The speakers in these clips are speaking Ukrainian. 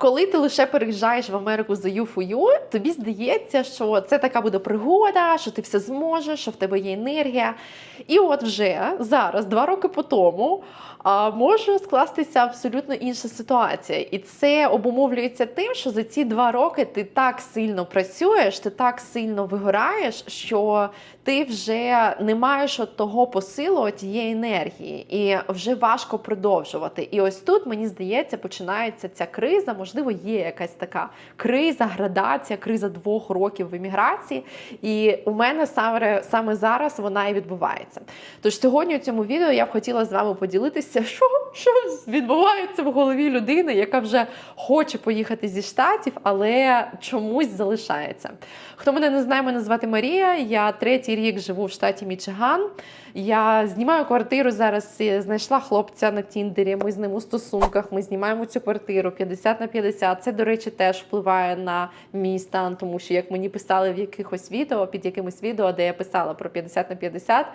Коли ти лише переїжджаєш в Америку за юфою, тобі здається, що це така буде пригода, що ти все зможеш, що в тебе є енергія. І от вже зараз, два роки по тому, може скластися абсолютно інша ситуація. І це обумовлюється тим, що за ці два роки ти так сильно працюєш, ти так сильно вигораєш, що ти вже не маєш от того посилу, тієї енергії, і вже важко продовжувати. І ось тут мені здається, починається ця криза. Можливо, є якась така криза, градація, криза двох років в еміграції. І у мене саме, саме зараз вона і відбувається. Тож сьогодні у цьому відео я б хотіла з вами поділитися, що, що відбувається в голові людини, яка вже хоче поїхати зі штатів, але чомусь залишається. Хто мене не знає, мене звати Марія. Я третій рік живу в штаті Мічиган. Я знімаю квартиру зараз. Знайшла хлопця на Тіндері. Ми з ним у стосунках. Ми знімаємо цю квартиру 50 на 50. Це, до речі, теж впливає на мій стан, тому що як мені писали в якихось відео, під якимось відео, де я писала про 50 на 50,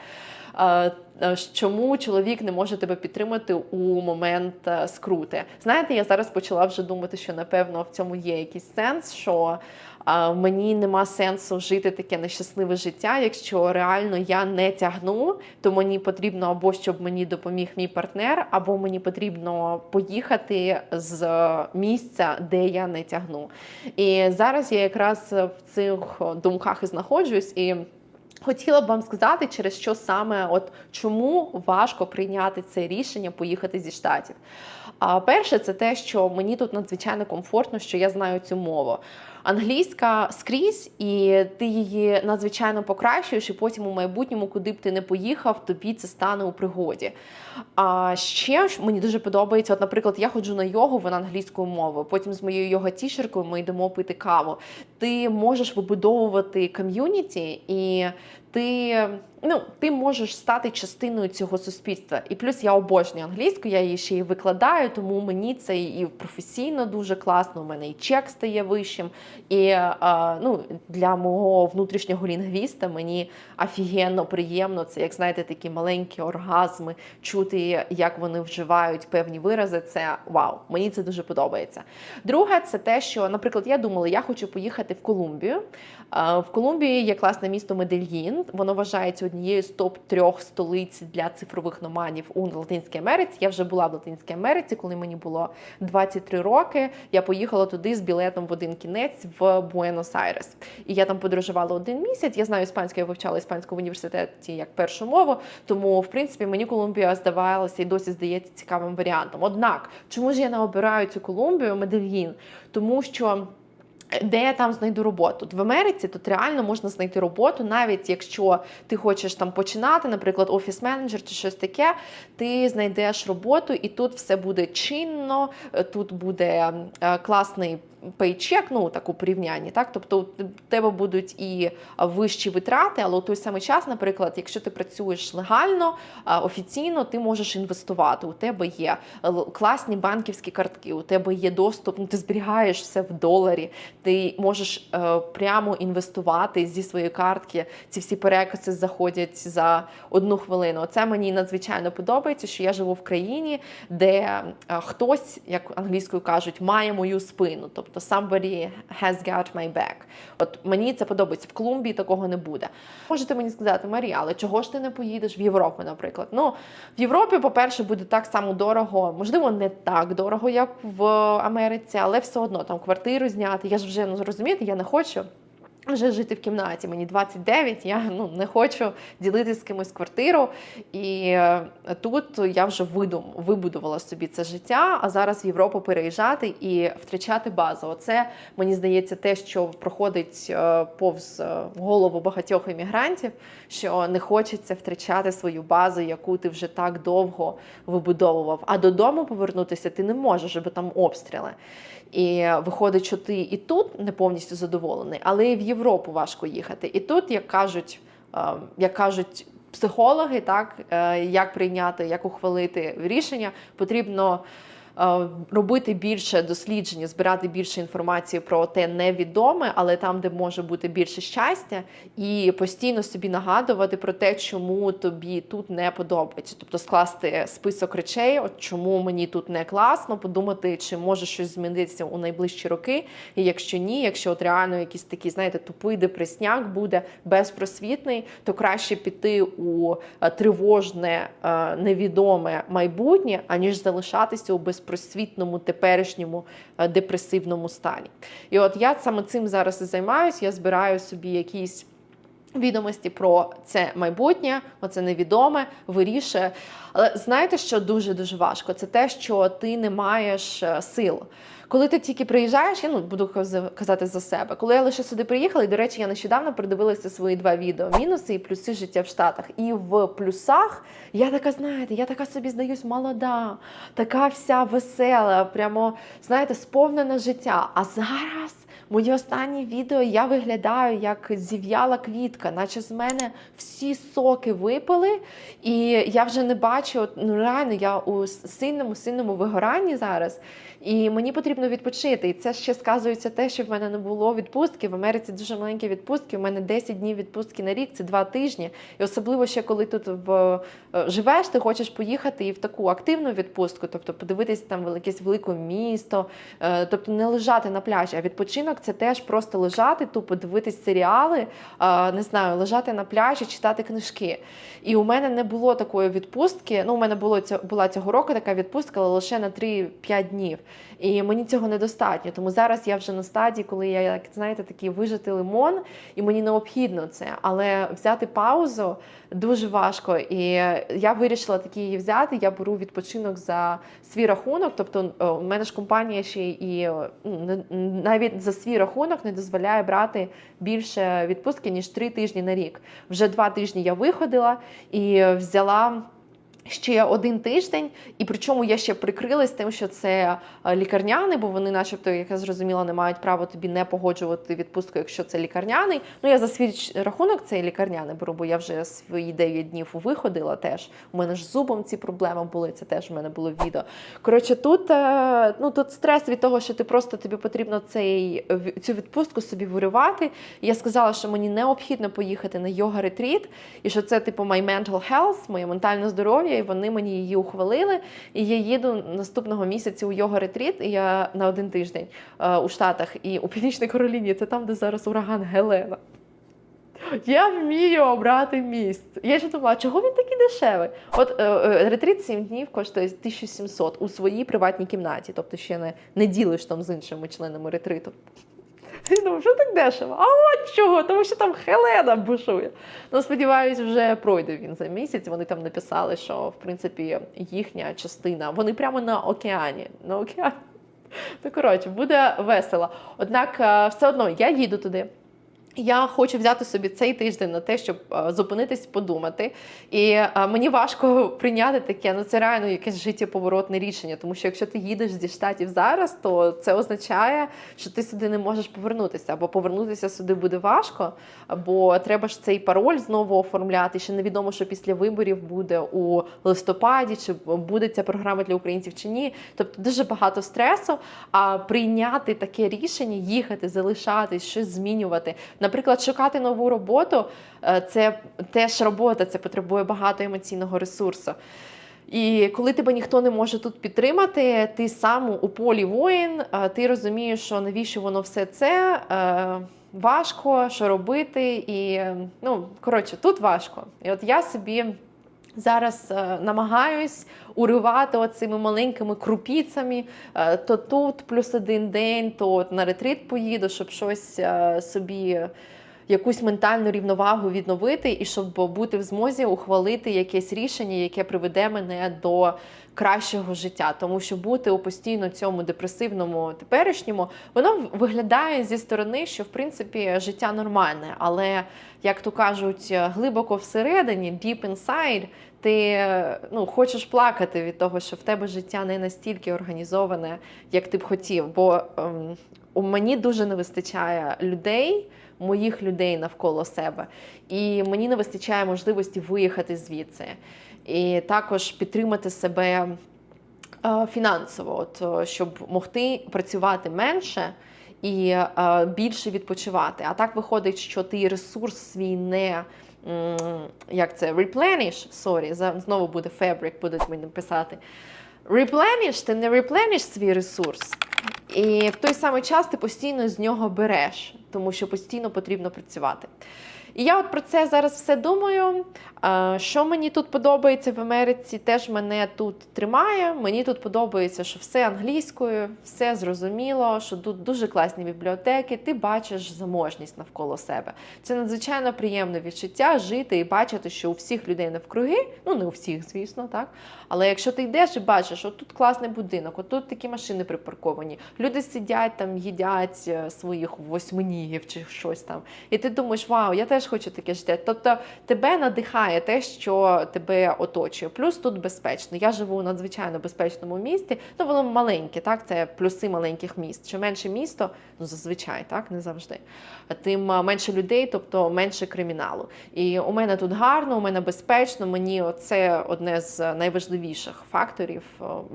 е, е, Чому чоловік не може тебе підтримати у момент е, скрути? Знаєте, я зараз почала вже думати, що напевно в цьому є якийсь сенс, що мені нема сенсу жити таке нещасливе життя. Якщо реально я не тягну, то мені потрібно або щоб мені допоміг мій партнер, або мені потрібно поїхати з місця, де я не тягну. І зараз я якраз в цих думках і знаходжусь і. Хотіла б вам сказати, через що саме, от чому важко прийняти це рішення поїхати зі штатів. А перше, це те, що мені тут надзвичайно комфортно, що я знаю цю мову. Англійська скрізь, і ти її надзвичайно покращуєш, і потім у майбутньому, куди б ти не поїхав, тобі це стане у пригоді. А ще ж мені дуже подобається, от, наприклад, я ходжу на йогу, вона англійською мовою. Потім з моєю йога-тішеркою ми йдемо пити каву. Ти можеш вибудовувати ком'юніті, і ти ну, ти можеш стати частиною цього суспільства. І плюс я обожнюю англійську, я її ще й викладаю, тому мені це і професійно дуже класно. У мене і чек стає вищим. І ну, для мого внутрішнього лінгвіста мені офігенно приємно. Це, як знаєте, такі маленькі оргазми, чути, як вони вживають певні вирази. Це вау, мені це дуже подобається. Друге, це те, що, наприклад, я думала, я хочу поїхати в Колумбію. В Колумбії є класне місто Медельїн. Воно вважається однією з топ трьох столиць для цифрових номадів у Латинській Америці. Я вже була в Латинській Америці, коли мені було 23 роки. Я поїхала туди з білетом в один кінець в Буенос-Айрес. І я там подорожувала один місяць. Я знаю іспанську, я вивчала іспанську в університеті як першу мову. Тому, в принципі, мені Колумбія здавалася і досі здається цікавим варіантом. Однак, чому ж я не обираю цю Колумбію, Медельїн? Тому що. Де я там знайду роботу? В Америці тут реально можна знайти роботу, навіть якщо ти хочеш там починати, наприклад, офіс-менеджер чи щось таке, ти знайдеш роботу, і тут все буде чинно, тут буде е, класний пейчек, ну так у порівнянні, так тобто у тебе будуть і вищі витрати, але у той самий час, наприклад, якщо ти працюєш легально, офіційно, ти можеш інвестувати. У тебе є класні банківські картки, у тебе є доступ, ну, ти зберігаєш все в доларі, ти можеш е, прямо інвестувати зі своєї картки. Ці всі перекази заходять за одну хвилину. Це мені надзвичайно подобається, що я живу в країні, де е, хтось, як англійською кажуть, має мою спину. Тобто Тобто somebody has got my back. От мені це подобається. В Колумбії такого не буде. Можете мені сказати, Марія, але чого ж ти не поїдеш в Європу, наприклад? Ну, в Європі, по-перше, буде так само дорого, можливо, не так дорого, як в Америці, але все одно там квартиру зняти. Я ж вже ну розумієте, я не хочу. Вже жити в кімнаті, мені 29, я ну не хочу ділити з кимось квартиру. І е, тут я вже видум, вибудувала собі це життя, а зараз в Європу переїжджати і втрачати базу. Оце мені здається, те, що проходить е, повз е, голову багатьох іммігрантів, що не хочеться втрачати свою базу, яку ти вже так довго вибудовував. А додому повернутися ти не можеш, бо там обстріли. І виходить, що ти і тут не повністю задоволений, але і в Європу важко їхати. І тут, як кажуть, як кажуть психологи, так як прийняти, як ухвалити рішення, потрібно е, робити більше дослідження, збирати більше інформації про те невідоме, але там, де може бути більше щастя, і постійно собі нагадувати про те, чому тобі тут не подобається. Тобто скласти список речей, от чому мені тут не класно, подумати, чи може щось змінитися у найближчі роки. І якщо ні, якщо от реально якийсь такий, знаєте, тупий депресняк буде безпросвітний, то краще піти у е, тривожне, е, невідоме майбутнє, аніж залишатися у безпросвітному теперішньому е, депресивному стані. І от я саме цим зараз і займаюся. Я збираю собі якісь. Відомості про це майбутнє, оце невідоме, вирішує. Але знаєте, що дуже дуже важко? Це те, що ти не маєш е, сил. Коли ти тільки приїжджаєш, я ну буду казати за себе. Коли я лише сюди приїхала, і до речі, я нещодавно передивилася свої два відео: мінуси і плюси життя в Штатах. І в плюсах я така, знаєте, я така собі здаюсь молода, така вся весела, прямо знаєте, сповнена життя. А зараз. Мої останні відео я виглядаю як зів'яла квітка, наче з мене всі соки випали, і я вже не бачу, ну реально, я у сильному, сильному вигоранні зараз. І мені потрібно відпочити. І це ще сказується те, що в мене не було відпустки. В Америці дуже маленькі відпустки. У мене 10 днів відпустки на рік, це 2 тижні. І особливо ще коли тут в е, живеш, ти хочеш поїхати і в таку активну відпустку, тобто подивитися там якесь велике місто, е, тобто не лежати на пляжі. А відпочинок це теж просто лежати, тупо дивитись серіали, не знаю, лежати на пляжі, читати книжки. І у мене не було такої відпустки. Ну, у мене було була цього року така відпустка, але лише на 3-5 днів. І мені цього недостатньо. Тому зараз я вже на стадії, коли я, як знаєте, такий вижити лимон, і мені необхідно це. Але взяти паузу дуже важко. І я вирішила такі її взяти. Я беру відпочинок за свій рахунок. Тобто, у мене ж компанія ще і ну, навіть за свій рахунок не дозволяє брати більше відпустки ніж три тижні на рік. Вже два тижні я виходила і взяла. Ще один тиждень, і причому я ще прикрилась тим, що це е, лікарняний, бо вони, начебто, як я зрозуміла, не мають права тобі не погоджувати відпустку, якщо це лікарняний. Ну я за свій рахунок цей лікарняний беру, бо я вже свої 9 днів виходила теж. У мене ж зубом ці проблеми були. Це теж у мене було відео. Коротше, тут, е, ну тут стрес від того, що ти просто тобі потрібно цей цю відпустку собі вирювати. І я сказала, що мені необхідно поїхати на йога ретріт, і що це типу my mental health, моє ментальне здоров'я, і вони мені її ухвалили. І я їду наступного місяця у йога ретріт, і я на один тиждень е, у Штатах і у Північній Кароліні. Це там, де зараз ураган Гелена. Я вмію обрати місце. Я ще думала, чого він такий дешевий? От е, е, ретріт 7 днів коштує 1700 у своїй приватній кімнаті, тобто ще не, не ділиш там з іншими членами ретриту. Я думаю, що так дешево? А от чого? Тому що там Хелена бушує. Ну, сподіваюсь, вже пройде він за місяць. Вони там написали, що в принципі їхня частина, вони прямо на океані. На океані. Ну, коротше, буде весело. Однак, е, все одно я їду туди. Я хочу взяти собі цей тиждень на те, щоб е, зупинитись, подумати. І е, мені важко прийняти таке. Ну це реально якесь життєповоротне рішення. Тому що якщо ти їдеш зі штатів зараз, то це означає, що ти сюди не можеш повернутися. Або повернутися сюди буде важко, або треба ж цей пароль знову оформляти. Ще невідомо, що після виборів буде у листопаді, чи буде ця програма для українців чи ні. Тобто дуже багато стресу. А прийняти таке рішення, їхати, залишатись, щось змінювати. Наприклад, шукати нову роботу е, це теж робота, це потребує багато емоційного ресурсу. І коли тебе ніхто не може тут підтримати, ти сам у полі воїн, е, ти розумієш, що навіщо воно все це е, важко, що робити, і ну коротше, тут важко. І от я собі. Зараз е, намагаюсь уривати оцими маленькими крупіцями. Е, то тут плюс один день, то на ретрит поїду, щоб щось е, собі. Якусь ментальну рівновагу відновити, і щоб бути в змозі ухвалити якесь рішення, яке приведе мене до кращого життя. Тому що бути у постійно цьому депресивному теперішньому, воно виглядає зі сторони, що в принципі життя нормальне, але як то кажуть, глибоко всередині, deep inside, ти ну, хочеш плакати від того, що в тебе життя не настільки організоване, як ти б хотів. Бо ем, у мені дуже не вистачає людей, моїх людей навколо себе, і мені не вистачає можливості виїхати звідси. І також підтримати себе е, фінансово, от, е, щоб могти працювати менше і е, більше відпочивати. А так виходить, що ти ресурс свій не. Як це replenish, sorry, знову буде fabric, будуть мені писати. Replenish, ти не replenish свій ресурс, і в той самий час ти постійно з нього береш, тому що постійно потрібно працювати. І я от про це зараз все думаю. Що мені тут подобається в Америці, теж мене тут тримає. Мені тут подобається, що все англійською, все зрозуміло, що тут дуже класні бібліотеки, ти бачиш заможність навколо себе. Це надзвичайно приємне відчуття жити і бачити, що у всіх людей навкруги, ну не у всіх, звісно, так. Але якщо ти йдеш і бачиш, що тут класний будинок, отут такі машини припарковані, люди сидять там, їдять е, своїх восьминігів чи щось там. І ти думаєш, вау, я теж хочу таке життя. Тобто тебе надихає те, що тебе оточує. Плюс тут безпечно. Я живу у надзвичайно безпечному місті. Ну, воно маленьке, так, це плюси маленьких міст. Що менше місто, ну зазвичай, так, не завжди. Тим менше людей, тобто менше криміналу. І у мене тут гарно, у мене безпечно. Мені це одне з найважливіших факторів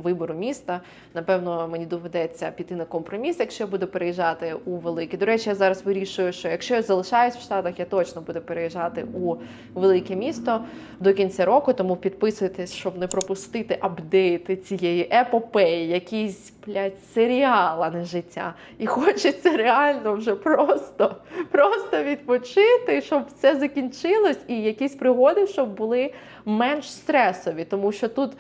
вибору міста. Напевно, мені доведеться піти на компроміс, якщо я буду переїжджати у велике. До речі, я зараз вирішую, що якщо я залишаюсь в Штатах, я точно буду переїжджати у велике місто до кінця року. Тому підписуйтесь, щоб не пропустити апдейти цієї епопеї, якийсь блядь, серіал, а не життя. І хочеться реально вже просто, просто відпочити, щоб все закінчилось, і якісь пригоди, щоб були менш стресові, тому що тут.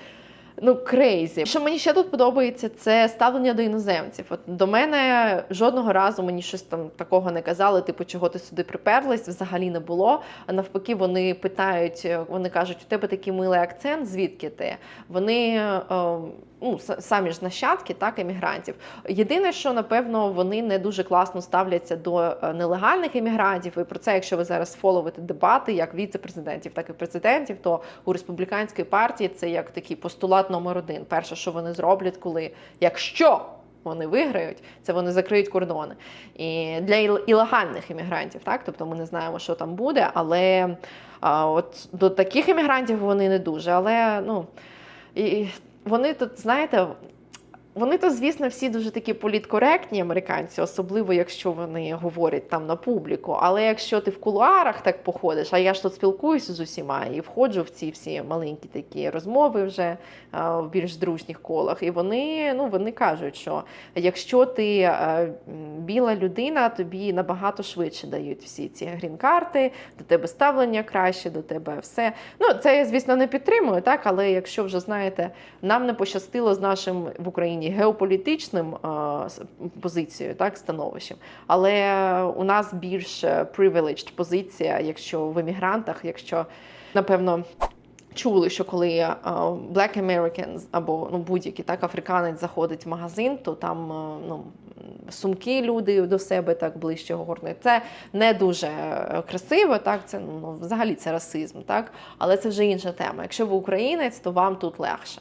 Ну, крейзі. Що мені ще тут подобається, це ставлення до іноземців. От до мене жодного разу мені щось там такого не казали, типу, чого ти сюди приперлась, взагалі не було. А навпаки, вони питають, вони кажуть, у тебе такий милий акцент, звідки ти? Вони е, ну, самі ж нащадки, так, емігрантів. Єдине, що напевно вони не дуже класно ставляться до е, нелегальних емігрантів. І про це, якщо ви зараз фоловите дебати, як віце-президентів, так і президентів, то у республіканської партії це як такий постулат номер один. Перше, що вони зроблять, коли якщо вони виграють, це вони закриють кордони. І для ілегальних іммігрантів, так тобто ми не знаємо, що там буде, але а, от до таких іммігрантів вони не дуже. Але ну і вони тут, знаєте. Вони то, звісно, всі дуже такі політкоректні американці, особливо якщо вони говорять там на публіку. Але якщо ти в кулуарах так походиш, а я ж тут спілкуюся з усіма і входжу в ці всі маленькі такі розмови вже а, в більш дружніх колах. І вони, ну, вони кажуть, що якщо ти а, біла людина, тобі набагато швидше дають всі ці грін-карти, до тебе ставлення краще, до тебе все. Ну, це я, звісно, не підтримую, так, але якщо вже знаєте, нам не пощастило з нашим в Україні геополітичним позицією, так, становищем. Але у нас більш е, privileged позиція, якщо в емігрантах, якщо напевно. Чули, що коли Black Americans або ну, будь-який так африканець заходить в магазин, то там ну, сумки люди до себе так ближче горнуть. Це не дуже е, красиво, так це ну взагалі це расизм, так але це вже інша тема. Якщо ви українець, то вам тут легше.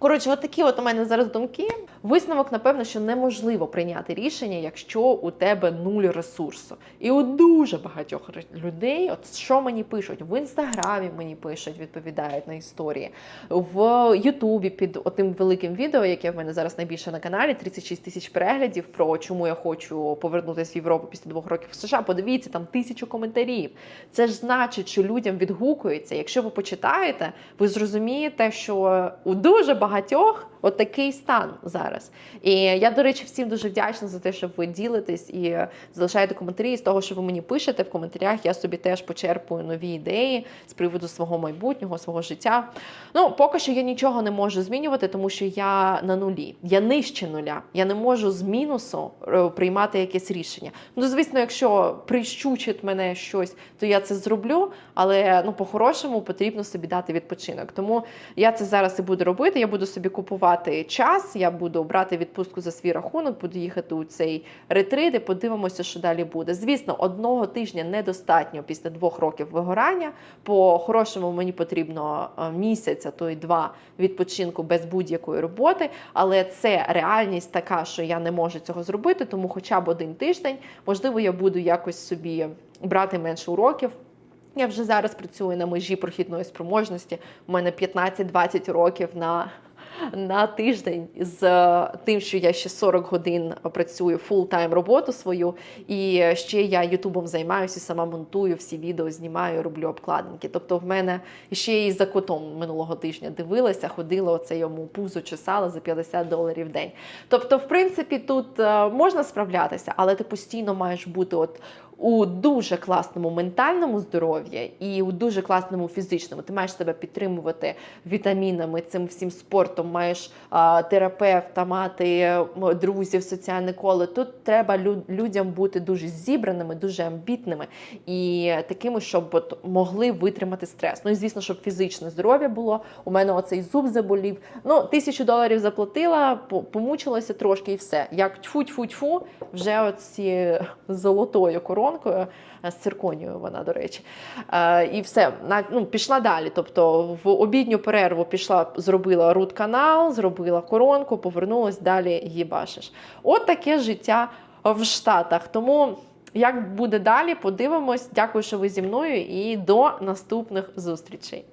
Коротше, от такі от у мене зараз думки. Висновок, напевно, що неможливо прийняти рішення, якщо у тебе нуль ресурсу. І у дуже багатьох людей, от що мені пишуть, в інстаграмі мені пишуть, відповідають на історії, в Ютубі під отим великим відео, яке в мене зараз найбільше на каналі, 36 тисяч переглядів про чому я хочу повернутися в Європу після двох років в США. Подивіться, там тисячу коментарів. Це ж значить, що людям відгукується. Якщо ви почитаєте, ви зрозумієте, що у дуже багатьох от такий стан зараз. І я, до речі, всім дуже вдячна за те, що ви ділитесь і залишаєте коментарі. І з того, що ви мені пишете в коментарях, я собі теж почерпую нові ідеї з приводу свого майбутнього, свого життя. Ну, поки що я нічого не можу змінювати, тому що я на нулі. Я нижче нуля. Я не можу з мінусу е, приймати якесь рішення. Ну, звісно, якщо прищучить мене щось, то я це зроблю. Але ну, по-хорошому потрібно собі дати відпочинок. Тому я це зараз і буду робити. Я буду собі купувати час, я буду брати відпустку за свій рахунок, буду їхати у цей ретрит і подивимося, що далі буде. Звісно, одного тижня недостатньо після двох років вигорання. По-хорошому мені потрібно е, місяць, а то й два відпочинку без будь-якої роботи. Але це реальність така, що я не можу цього зробити, тому хоча б один тиждень, можливо, я буду якось собі брати менше уроків. Я вже зараз працюю на межі прохідної спроможності. У мене 15-20 років на на тиждень з е, тим, що я ще 40 годин працюю фул-тайм роботу свою, і ще я Ютубом займаюся, сама монтую всі відео, знімаю, роблю обкладинки. Тобто, в мене ще і за котом минулого тижня дивилася, ходила оце йому пузо чесала за 50 доларів в день. Тобто, в принципі, тут е, можна справлятися, але ти постійно маєш бути от у дуже класному ментальному здоров'ї і у дуже класному фізичному. Ти маєш себе підтримувати вітамінами, цим всім спортом, маєш а, терапевта, мати друзів, соціальне коло. Тут треба лю- людям бути дуже зібраними, дуже амбітними і такими, щоб от могли витримати стрес. Ну і звісно, щоб фізичне здоров'я було. У мене оцей зуб заболів. Ну, тисячу доларів заплатила, помучилася трошки і все. Як тьфу-тьфу-тьфу, вже оці золотою коронкою е, з цирконією вона, до речі. Е, і все, ну, пішла далі. Тобто в обідню перерву пішла, зробила рут-канал, зробила коронку, повернулась далі, їбашиш. От таке життя в Штатах. Тому. Як буде далі, подивимось. Дякую, що ви зі мною, і до наступних зустрічей.